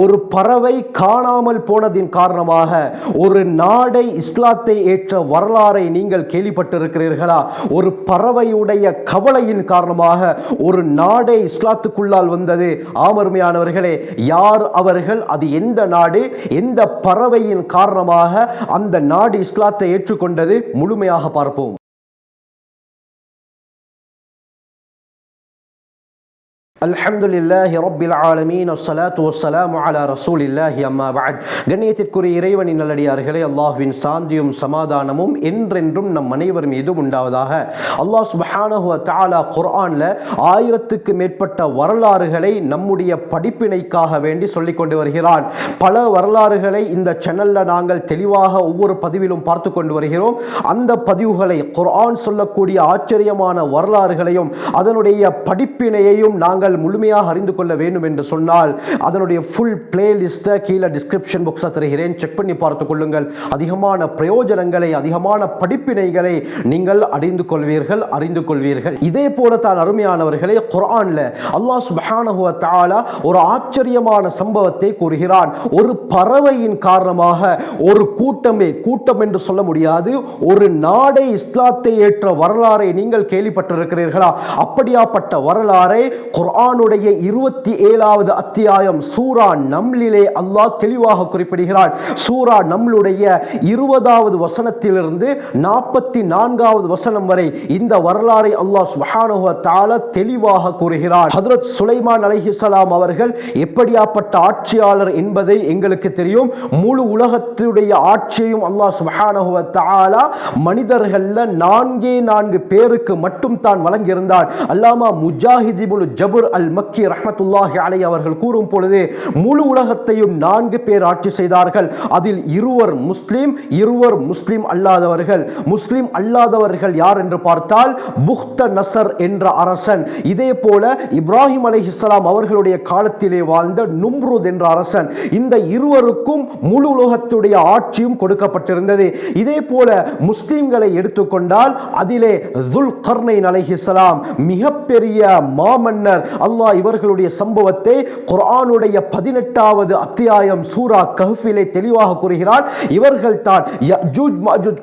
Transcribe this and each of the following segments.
ஒரு பறவை காணாமல் போனதின் காரணமாக ஒரு நாடை இஸ்லாத்தை ஏற்ற வரலாறை நீங்கள் கேள்விப்பட்டிருக்கிறீர்களா? ஒரு பறவையுடைய கவலையின் காரணமாக ஒரு நாடே இஸ்லாத்துக்குள்ளால் வந்தது. ஆமருமையானவர்களே யார் அவர்கள்? அது எந்த நாடு? எந்த பறவையின் காரணமாக அந்த நாடு இஸ்லாத்தை ஏற்றுக்கொண்டது? முழுமையாக பார்ப்போம். அல்ஹம்துலில்லாஹி ரப்பில் ஆலமீன். அஸ்ஸலாத்து வஸ்ஸலாமு அலா ரசூலில்லாஹி அம்மா பஅத். கண்ணியத்திற்குரிய இறைவனின் நல்லடியார்களே அல்லாஹ்வின் சாந்தியும் சமாதானமும் என்றென்றும் நம் அனைவர் மீதும் உண்டாவதாக. அல்லாஹ் சுப்ஹானஹு தஆலா குர்ஆனில் ஆயிரத்துக்கு மேற்பட்ட வரலாறுகளை நம்முடைய படிப்பினைக்காக வேண்டி சொல்லிக் கொண்டு வருகிறான். பல வரலாறுகளை இந்த சேனல்ல நாங்கள் தெளிவாக ஒவ்வொரு பதிவிலும் பார்த்து கொண்டு வருகிறோம். அந்த பதிவுகளை குர்ஆன் சொல்லக்கூடிய ஆச்சரியமான வரலாறுகளையும் அதனுடைய படிப்பினையையும் நாங்கள் முழுமையாக அறிந்து கொள்ள வேண்டும் என்று சொன்னால் அதனுடைய ஃபுல் பிளேலிஸ்ட்டை கீழே டிஸ்கிரிப்ஷன் பாக்ஸாக தருகிறேன். செக் பண்ணி பார்த்து கொள்ளுங்கள். அதிகமான பிரயோஜனங்களை அதிகமான படிப்பினைகளை நீங்கள் அறிந்து கொள்வீர்கள் அறிந்து கொள்வீர்கள். இதே போல தான் அருமையானவர்களே குரான்ல அல்லாஹ் சுபஹானஹுவ தாலா ஒரு ஆச்சரியமான சம்பவத்தை கூறுகிறான். ஒரு பறவையின் காரணமாக ஒரு கூட்டமே கூட்டம் என்று சொல்ல முடியாது ஒரு நாடை இஸ்லாத்தை ஏற்ற வரலாறை நீங்கள் கேள்விப்பட்டிருக்கிறீர்களா? அப்படியாப்பட்ட வரலாறை குர்ஆனுடைய இருபத்தி ஏழாவது அத்தியாயம் சூரா நம்லிலே அல்லாஹ் தெளிவாக குறிப்பிடுகிறான். சூரா நம்மளுடைய இருபதாவது வசனத்திலிருந்து நாற்பத்தி நான்காவது வசனம் வரை இந்த வரலாறை அல்லாஹ் சுப்ஹானஹு வ தெளிவாக கூறுகிறார் ஹதரத் சுலைமான் அலைஹிஸ்ஸலாம் அவர்கள் எப்படியாப்பட்ட ஆட்சியாளர் என்பதை எங்களுக்கு தெரியும். முழு உலகத்துடைய ஆட்சியையும் அல்லாஹ் சுப்ஹானஹு வ மனிதர்களில் மனிதர்கள்ல நான்கே நான்கு பேருக்கு மட்டும் தான் வழங்கியிருந்தார். அல்லாமா முஜாஹிதிபுல் ஜபுர் ஜபர் அல் மக்கி ரஹமத்துல்லாஹி அலை அவர்கள் கூறும் பொழுது முழு உலகத்தையும் நான்கு பேர் ஆட்சி செய்தார்கள். அதில் இருவர் முஸ்லீம் இருவர் முஸ்லீம் அல்லாதவர்கள். முஸ்லீம் அல்லாதவர்கள் யார் என்று பார்த்தால் புக்த நசர் என்ற அரசன். இதே போல இப்ராஹிம் அலை இஸ்லாம் அவர்களுடைய காலத்திலே வாழ்ந்த நும்ருத் என்ற அரசன். இந்த இருவருக்கும் முழு உலகத்துடைய ஆட்சியும் கொடுக்கப்பட்டிருந்தது. இதே போல முஸ்லீம்களை எடுத்துக்கொண்டால் அதிலே துல் கர்னை அலை இஸ்லாம் மிகப்பெரிய மாமன்னர் அல்லாஹ் இவர்களுடைய சம்பவத்தை குர்ஆனுடைய பதினெட்டாவது அத்தியாயம் சூரா கஹ்ஃபிலே தெளிவாக கூறுகிறார் இவர்கள் தான்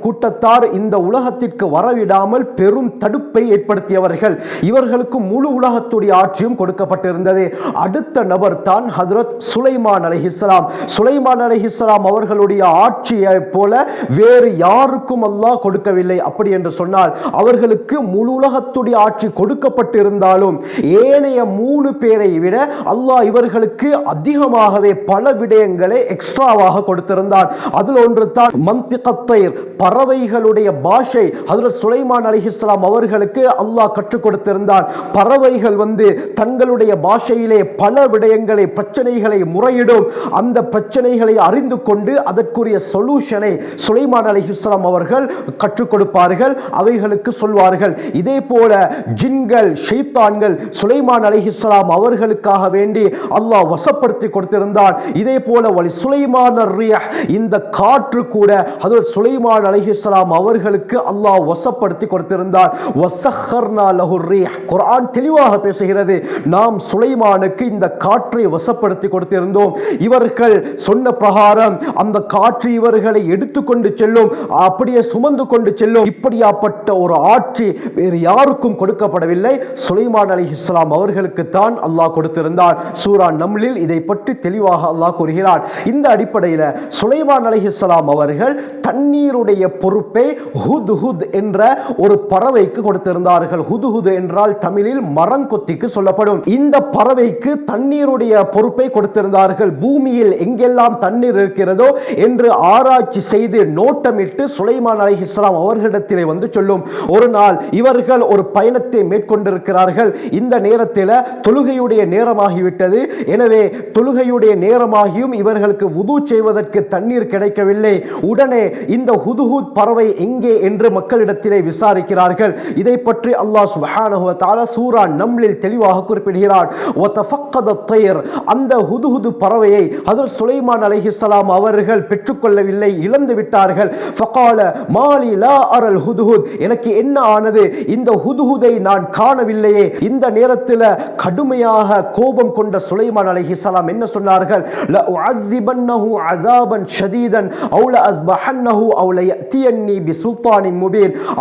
கூட்டத்தார் இந்த உலகத்திற்கு வரவிடாமல் பெரும் தடுப்பை ஏற்படுத்தியவர்கள். இவர்களுக்கு முழு உலகத்துடைய ஆட்சியும் கொடுக்கப்பட்டிருந்தது. அடுத்த நபர் தான் ஹதரத் சுலைமான் அலைஹிஸ்ஸலாம் சுலைமான் அலைஹிஸ்ஸலாம் அவர்களுடைய ஆட்சியை போல வேறு யாருக்கும் அல்லாஹ் கொடுக்கவில்லை. அப்படி என்று சொன்னால் அவர்களுக்கு முழு உலகத்துடைய ஆட்சி கொடுக்கப்பட்டிருந்தாலும் ஏனைய மூணு பேரை விட அல்லாஹ் இவர்களுக்கு அதிகமாகவே பல விடயங்களை எக்ஸ்ட்ராவாக கொடுத்திருந்தார் அதில் ஒன்று தான் மந்திகத்தைர் பறவைகளுடைய பாஷை. ஹதரத் சுலைமான் அலிஹிஸ்லாம் அவர்களுக்கு அல்லாஹ் கற்றுக் கொடுத்திருந்தார் பறவைகள் வந்து தங்களுடைய பாஷையிலே பல விடயங்களை பிரச்சனைகளை முறையிடும். அந்த பிரச்சனைகளை அறிந்து கொண்டு அதற்குரிய சொல்யூஷனை சுலைமான் அலிஹிஸ்லாம் அவர்கள் கற்றுக் கொடுப்பார்கள் அவைகளுக்கு சொல்வார்கள். இதே போல ஜின்கள் ஷெய்தான்கள் சுலைமான் அலிஹிஸ்லாம் அவர்களுக்காக வேண்டி அல்லாஹ் வசப்படுத்தி கொடுத்திருந்தார். இதே போல வலி சுலைமான் இந்த காற்று கூட ஹதரத் சுலைமான் அலிஹிஸ்லாம் அவர்களுக்கு அல்லாஹ் வசப்படுத்தி கொடுத்திருந்தார். வசஹர்னா லஹு ரீஹ் குர்ஆன் தெளிவாக பேசுகிறது. நாம் சுலைமானுக்கு இந்த காற்றை வசப்படுத்தி கொடுத்திருந்தோம். இவர்கள் சொன்ன பிரகாரம் அந்த காற்று இவர்களை எடுத்துக்கொண்டு செல்லும் அப்படியே சுமந்து கொண்டு செல்லும். இப்படியாப்பட்ட ஒரு ஆட்சி வேறு யாருக்கும் கொடுக்கப்படவில்லை. சுலைமான் அலி இஸ்லாம் அவர்கள் தான் அல்லாஹ் கொடுத்திருந்தார். சூரா நம்லில் இதை பற்றி தெளிவாக அல்லாஹ் கூறுகிறார். இந்த அடிப்படையில் சுலைமான் அலிஹலாம் அவர்கள் தண்ணீருடைய பொறுப்பை ஹுத் ஹுத் என்ற ஒரு பறவைக்கு கொடுத்திருந்தார்கள். ஹுது ஹுது என்றால் தமிழில் மரங்கொத்திக்கு சொல்லப்படும். இந்த பறவைக்கு தண்ணீருடைய பொறுப்பை கொடுத்திருந்தார்கள். பூமியில் எங்கெல்லாம் தண்ணீர் இருக்கிறதோ என்று ஆராய்ச்சி செய்து நோட்டமிட்டு சுலைமான் அலி இஸ்லாம் அவர்களிடத்திலே வந்து சொல்லும். ஒரு நாள் இவர்கள் ஒரு பயணத்தை மேற்கொண்டிருக்கிறார்கள். இந்த நேரத்தில் வேளையில் தொழுகையுடைய நேரமாகிவிட்டது. எனவே தொழுகையுடைய நேரமாகியும் இவர்களுக்கு உது செய்வதற்கு தண்ணீர் கிடைக்கவில்லை. உடனே இந்த ஹுதுஹூத் பறவை எங்கே என்று மக்களிடத்திலே விசாரிக்கிறார்கள். இதை பற்றி அல்லாஹ் சுப்ஹானஹு வ சூரா நம்லில் தெளிவாக குறிப்பிடுகிறார் அந்த ஹுதுஹுது பறவையை ஹதரத் சுலைமான் அலைஹிஸ்ஸலாம் அவர்கள் பெற்றுக்கொள்ளவில்லை இழந்து விட்டார்கள். ஃபகால மாலி லா அரல் ஹுதுஹுத் எனக்கு என்ன ஆனது? இந்த ஹுதுஹுதை நான் காணவில்லையே. இந்த நேரத்தில் கடுமையாக கோபம் கொண்ட சுலைமான் அலைஹிஸ்ஸலாம் என்ன சொன்னார்கள்?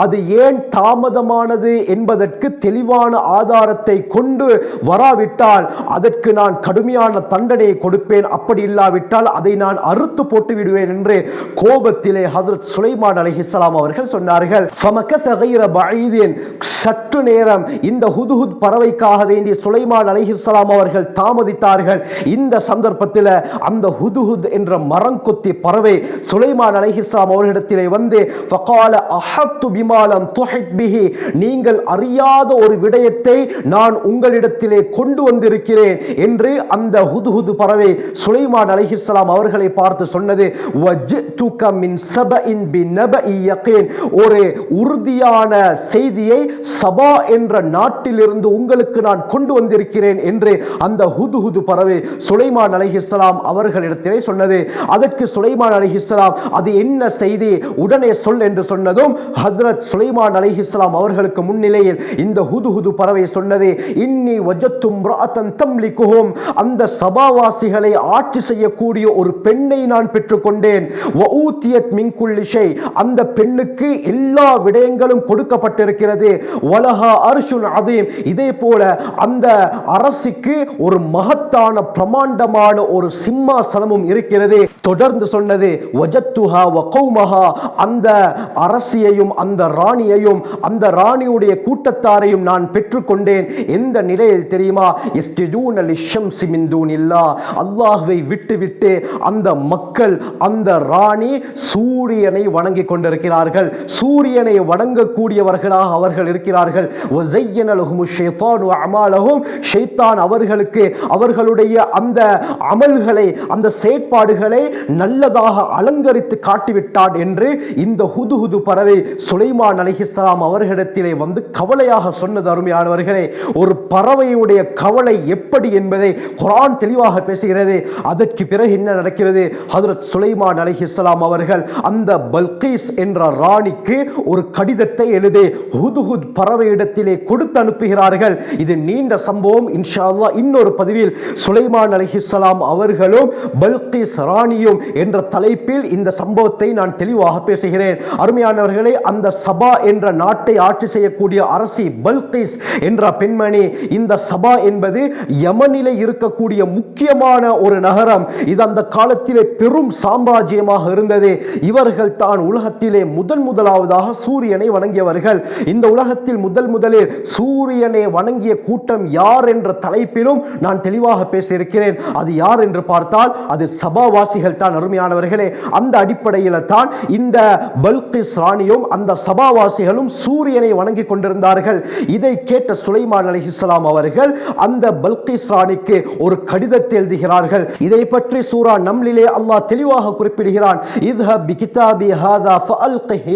அது ஏன் தாமதமானது என்பதற்கு தெளிவான ஆதாரத்தை கொண்டு வராவிட்டால் அதற்கு நான் கடுமையான தண்டனையை கொடுப்பேன். அப்படி இல்லாவிட்டால் அதை நான் அறுத்து போட்டு விடுவேன் என்று கோபத்திலே ஹதரத் சுலைமான் அலிஹிஸ்லாம் அவர்கள் சொன்னார்கள். ஃபமகஸ கைர பஈதின் சற்று நேரம் இந்த ஹுதுஹுத் பறவைக்காக வேண்டிய சுலைமான் அலிஹிஸ்லாம் அவர்கள் தாமதித்தார்கள். இந்த சந்தர்ப்பத்தில் அந்த ஹுதுஹுத் என்ற மரங்கொத்தி பறவை சுலைமான் அலிஹிஸ்லாம் அவர்களிடத்திலே வந்து ஃபகால அஹத்து பிமாலம் துஹித் பிஹி நீங்கள் அறியாத ஒரு விடயத்தை நான் உங்களிடத்திலே கொண்டு வந்திருக்கிறேன் என்று அந்த ஹுதுஹுது பறவை சுலைமான் அலிஹிஸ்லாம் அவர்களை பார்த்து சொன்னது. வஜ்துக சப இன் பிநபஇ யகீன். ஒரு உறுதியான செய்தியை சபா என்ற நாட்டிலிருந்து உங்களுக்கு நான் கொண்டு வந்திருக்கிறேன் என்று அந்த ஹுதுஹுது பறவை சுலைமான் அலிஹிஸ்லாம் அவர்களிடத்திலே சொன்னது. அதற்கு சுலைமான் அலிஹிஸ்லாம் அது என்ன செய்தி? உடனே சொல் என்று சொன்னதும் ஹத்ரத் சுலைமான் அலிஹிஸ்லாம் அவர்களுக்கு முன்னிலையில் இந்த ஹுதுஹுது பறவை சொன்னது இன்னி வஜத்தும் ராத்தன் அந்த சபாவாசிகளை ஆட்சி செய்யக்கூடிய ஒரு பெண்ணை நான் பெற்றுக்கொண்டேன். வஊத்தியத் அந்த பெண்ணுக்கு எல்லா விடயங்களும் கொடுக்கப்பட்டிருக்கிறது. வலஹா அர்ஷுன் அதீம் இதே போல அந்த அரசிக்கு ஒரு மகத்தான பிரமாண்டமான ஒரு சிம்மாசனமும் இருக்கிறது. தொடர்ந்து சொன்னது வஜத்துஹா வகௌமஹா அந்த அரசியையும் அந்த ராணியையும் அந்த ராணியுடைய கூட்டத்தாரையும் நான் பெற்றுக்கொண்டேன். எந்த நிலையில் தெரியுமா? எஸ்டிதூன் அல் இஷம் சிமிந்தூன் இல்லா அல்லாஹ்வை விட்டுவிட்டு அந்த மக்கள் அந்த ராணி சூரியனை வணங்கிக் கொண்டிருக்கிறார்கள். சூரியனை வணங்கக்கூடியவர்களாக அவர்கள் இருக்கிறார்கள். ஒசையனல் ஹுமுஷேதான் லகும் ஷைத்தான் அவர்களுக்கு அவர்களுடைய அந்த அமல்களை அந்த செயற்பாடுகளை நல்லதாக அலங்கரித்து காட்டிவிட்டான் என்று இந்த ஹுது ஹுது பறவை சுலைமான் அலிஹிஸ்லாம் அவர்களிடத்திலே வந்து கவலையாக சொன்னது அருமையானவர்களே. ஒரு பறவையுடைய கவலை எப்படி என்பதை குரான் தெளிவாக பேசுகிறது. அதற்கு பிறகு என்ன நடக்கிறது? ஹதரத் சுலைமான் அலிஹிஸ்லாம் அவர்கள் அந்த பல்கீஸ் என்ற ராணிக்கு ஒரு கடிதத்தை எழுதி ஹுதுஹுத் பறவையிடத்திலே கொடுத்து அனுப்புகிறார்கள். இது நீண்ட நீண்ட சம்பவம் இன்ஷா அல்லாஹ் இன்னொரு பதிவில் சுலைமான் அலிஹிஸ்லாம் அவர்களும் பல்கி சரானியும் என்ற தலைப்பில் இந்த சம்பவத்தை நான் தெளிவாக பேசுகிறேன். அருமையானவர்களே அந்த சபா என்ற நாட்டை ஆட்சி செய்யக்கூடிய அரசி பல்கிஸ் என்ற பெண்மணி இந்த சபா என்பது யமனிலே இருக்கக்கூடிய முக்கியமான ஒரு நகரம். இது அந்த காலத்திலே பெரும் சாம்ராஜ்யமாக இருந்தது. இவர்கள் தான் உலகத்திலே முதன் முதலாவதாக சூரியனை வணங்கியவர்கள். இந்த உலகத்தில் முதல் முதலில் சூரியனை வணங்கிய கூட்டம் கூட்டம் யார் என்ற தலைப்பிலும் நான் தெளிவாக பேசியிருக்கிறேன். அது யார் என்று பார்த்தால் அது சபாவாசிகள் தான் அருமையானவர்களே. அந்த அடிப்படையில் தான் இந்த பல்கிஸ் ராணியும் அந்த சபாவாசிகளும் சூரியனை வணங்கிக் கொண்டிருந்தார்கள். இதை கேட்ட சுலைமான் அலிஹிஸ்லாம் அவர்கள் அந்த பல்கிஸ் ராணிக்கு ஒரு கடிதத்தை எழுதுகிறார்கள். இதை பற்றி சூரா நம்லிலே அல்லாஹ் தெளிவாக குறிப்பிடுகிறான். இதுஹ பிகிதாபி ஹாதா ஃபஅல்கி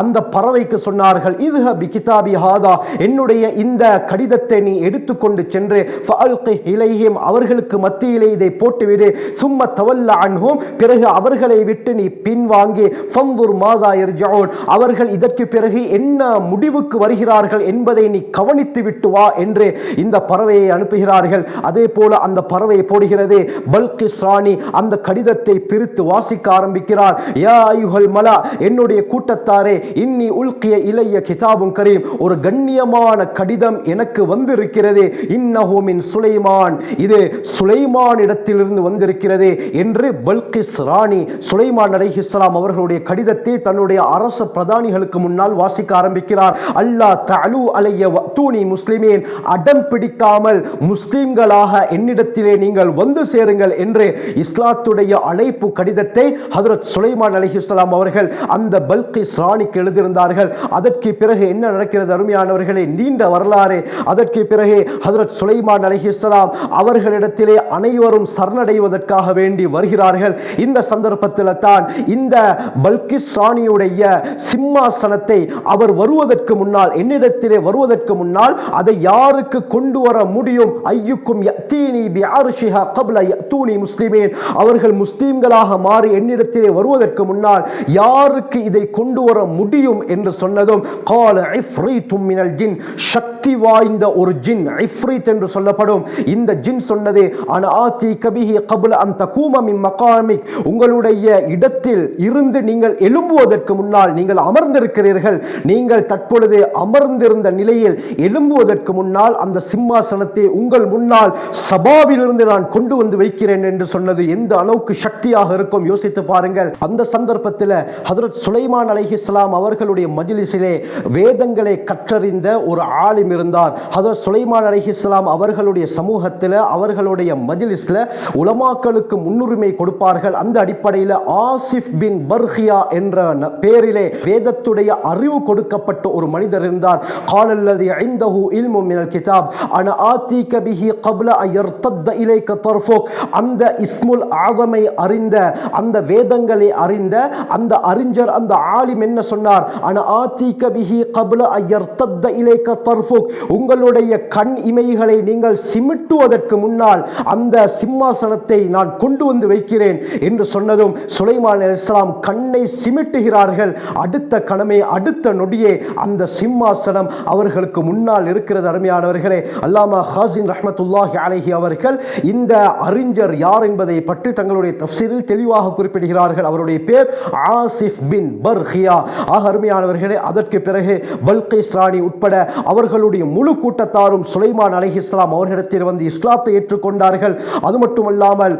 அந்த பறவைக்கு சொன்னார்கள் இத்ஹப் பிகிதாபி ஹாதா என்னுடைய இந்த கடிதத்தை நீ எடுத்துக்கொண்டு சென்று ஃபஅல்கிஹ் அவர்களுக்கு மத்தியிலே இதை போட்டுவிடு. சும்ம தவல்ல அன்ஹும் பிறகு அவர்களை விட்டு நீ பின்வாங்கி ஃபந்துர் மாதா யர்ஜூன் அவர்கள் இதற்கு பிறகு என்ன முடிவுக்கு வருகிறார்கள் என்பதை நீ கவனித்து விட்டு வா என்று இந்த பறவையை அனுப்புகிறார்கள். அதே போல அந்த பறவை போடுகிறது. பல்கி சாணி அந்த கடிதத்தை பிரித்து வாசிக்க ஆரம்பிக்கிறார் யா ஐயுஹல் மலா என்னுடைய கூட்டத்தாரே இன்னி உல்கிய இளைய கிதாபும் கரீம். ஒரு கண்ணியமான கடிதம் எனக்கு வந்திருக்கிறது. இன்னஹோமின் சுலைமான். இது சுலைமான் இடத்திலிருந்து வந்திருக்கிறது என்று பல்கிஸ் ராணி சுலைமான் அலைஹிஸ்ஸலாம் அவர்களுடைய கடிதத்தை தன்னுடைய அரச பிரதானிகளுக்கு முன்னால் வாசிக்க ஆரம்பிக்கிறார். அல்லாஹ் தலு அலைய தூணி முஸ்லிமேன். அடம் பிடிக்காமல் முஸ்லிம்களாக என்னிடத்திலே நீங்கள் வந்து சேருங்கள் என்று இஸ்லாத்துடைய அழைப்பு கடிதத்தை ஹதரத் சுலைமான் அலைஹிஸ்ஸலாம் அவர்கள் அந்த பல்கிஸ் ராணிக்கு எழுதியிருந்தார்கள். அதற்கு பிறகு என்ன நடக்கிறது அருமையானவர்களே? நீண்ட வரலாறு. அதற்கு பிறகு ஹதரத் சுலைமான் அலைஹிஸ்ஸலாம் அவர்களிடத்திலே அனைவரும் சரணடைவதற்காக வேண்டி வருகிறார்கள். இந்த சந்தர்ப்பத்தில் தான் இந்த பல்கிஸ் ராணியுடைய சிம்மாசனத்தை அவர் வருவதற்கு முன்னால் என்னிடத்திலே வருவதற்கு முன்னால் அதை யாருக்கு கொண்டு வர முடியும்? ஐயுக்கும் யத்தீனி பிஅர்ஷிஹா கப்ல யத்தூனி முஸ்லிமீன். அவர்கள் முஸ்லீம்களாக மாறி என்னிடத்திலே வருவதற்கு முன்னால் யாருக்கு இதை கொண்டு வர முடியும் என்று சொன்ன சொன்னதும் கால இஃப்ரீத்தும் மினல் ஜின். சக்தி வாய்ந்த ஒரு ஜின் இஃப்ரீத் என்று சொல்லப்படும். இந்த ஜின் சொன்னது அன ஆத்தி கபிஹி கபுல் அந்த கூமமி மகாமிக். உங்களுடைய இடத்தில் இருந்து நீங்கள் எழும்புவதற்கு முன்னால் நீங்கள் அமர்ந்திருக்கிறீர்கள். நீங்கள் தற்பொழுது அமர்ந்திருந்த நிலையில் எழும்புவதற்கு முன்னால் அந்த சிம்மாசனத்தை உங்கள் முன்னால் சபாவிலிருந்து நான் கொண்டு வந்து வைக்கிறேன் என்று சொன்னது எந்த அளவுக்கு சக்தியாக இருக்கும்? யோசித்து பாருங்கள். அந்த சந்தர்ப்பத்தில் ஹதரத் சுலைமான் அலைஹிஸ்லாம் அவர்களுடைய மஜிலி மஜ்லிஸிலே வேதங்களை கற்றறிந்த ஒரு ஆலிம் இருந்தார். ஹதரத் சுலைமான் அலி இஸ்லாம் அவர்களுடைய சமூகத்தில் அவர்களுடைய மஜ்லிஸில் உலமாக்களுக்கு முன்னுரிமை கொடுப்பார்கள். அந்த அடிப்படையில் ஆசிஃப் பின் பர்ஹியா என்ற பேரிலே வேதத்துடைய அறிவு கொடுக்கப்பட்ட ஒரு மனிதர் இருந்தார். காலல்லது ஐந்தஹு இல்மு மினல் கிதாப் அன ஆத்தி கபிஹி கப்ல அயர்த்தத்த இலைக்க தர்ஃபோக். அந்த இஸ்முல் ஆதமை அறிந்த அந்த வேதங்களை அறிந்த அந்த அறிஞர் அந்த ஆலிம் என்ன சொன்னார்? அன ஆத்தீக பிஹி கப்ல அயர்த்தத்த இலேக்க தர்ஃபுக் உங்களுடைய கண் இமைகளை நீங்கள் சிமிட்டுவதற்கு முன்னால் அந்த சிம்மாசனத்தை நான் கொண்டு வந்து வைக்கிறேன் என்று சொன்னதும் சுலைமான் இஸ்லாம் கண்ணை சிமிட்டுகிறார்கள். அடுத்த கணமே அடுத்த நொடியே அந்த சிம்மாசனம் அவர்களுக்கு முன்னால் இருக்கிறது அருமையானவர்களே. அல்லாமா ஹாசின் ரஹமத்துல்லாஹி அலஹி அவர்கள் இந்த அறிஞர் யார் என்பதை பற்றி தங்களுடைய தப்சீரில் தெளிவாக குறிப்பிடுகிறார்கள். அவருடைய பேர் ஆசிஃப் பின் பர்ஹியா. ஆக அருமையானவர்களே அதற்கு பிறகு பல்கைஸ் ராணி உட்பட அவர்களுடைய முழு கூட்டத்தாரும் சுலைமான் அலைஹிஸ்ஸலாம் அவர்களிடத்தில் வந்து இஸ்லாத்தை ஏற்றுக்கொண்டார்கள். அது மட்டுமல்லாமல்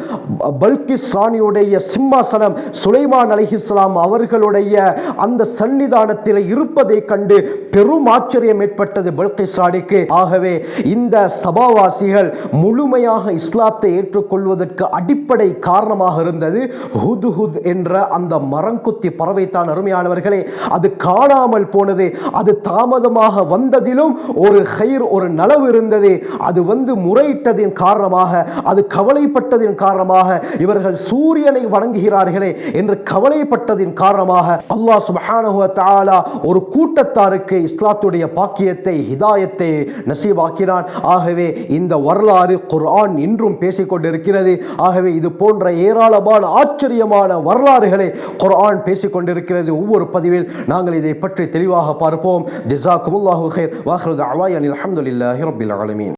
பல்கிஸ் ராணியுடைய சிம்மாசனம் சுலைமான் அலைஹிஸ்ஸலாம் அவர்களுடைய அந்த சன்னிதானத்தில் இருப்பதை கண்டு பெரும் ஆச்சரியம் ஏற்பட்டது பல்கிஸ் ராணிக்கு ஆகவே இந்த சபாவாசிகள் முழுமையாக இஸ்லாத்தை ஏற்றுக்கொள்வதற்கு அடிப்படை காரணமாக இருந்தது ஹுதுஹுத் என்ற அந்த மரங்குத்தி பறவைத்தான் அருமையானவர்களே. அது காணாமல் போனது அது தாமதமாக வந்ததிலும் ஒரு ஹைர் ஒரு நலவு இருந்தது. அது வந்து முறையிட்டதின் காரணமாக அது கவலைப்பட்டதின் காரணமாக இவர்கள் சூரியனை வணங்குகிறார்களே என்று கவலைப்பட்டதின் காரணமாக அல்லாஹ் சுப்ஹானஹு தஆலா ஒரு கூட்டத்தாருக்கு இஸ்லாத்துடைய பாக்கியத்தை ஹிதாயத்தை நசீவாக்கினான். ஆகவே இந்த வரலாறு குர்ஆன் இன்றும் பேசிக்கொண்டிருக்கிறது. ஆகவே இது போன்ற ஏராளமான ஆச்சரியமான வரலாறுகளை குர்ஆன் பேசிக் கொண்டிருக்கிறது ஒவ்வொரு பதிவில் நாங்கள் இதை பற்றி தெளிவாக பார்ப்போம் ஜஸாக்குமுல்லாஹு ஹைர் வாஹ்ரு தஅவாயன் அல்ஹம்துலில்லாஹி ரப்பில் ஆலமீன்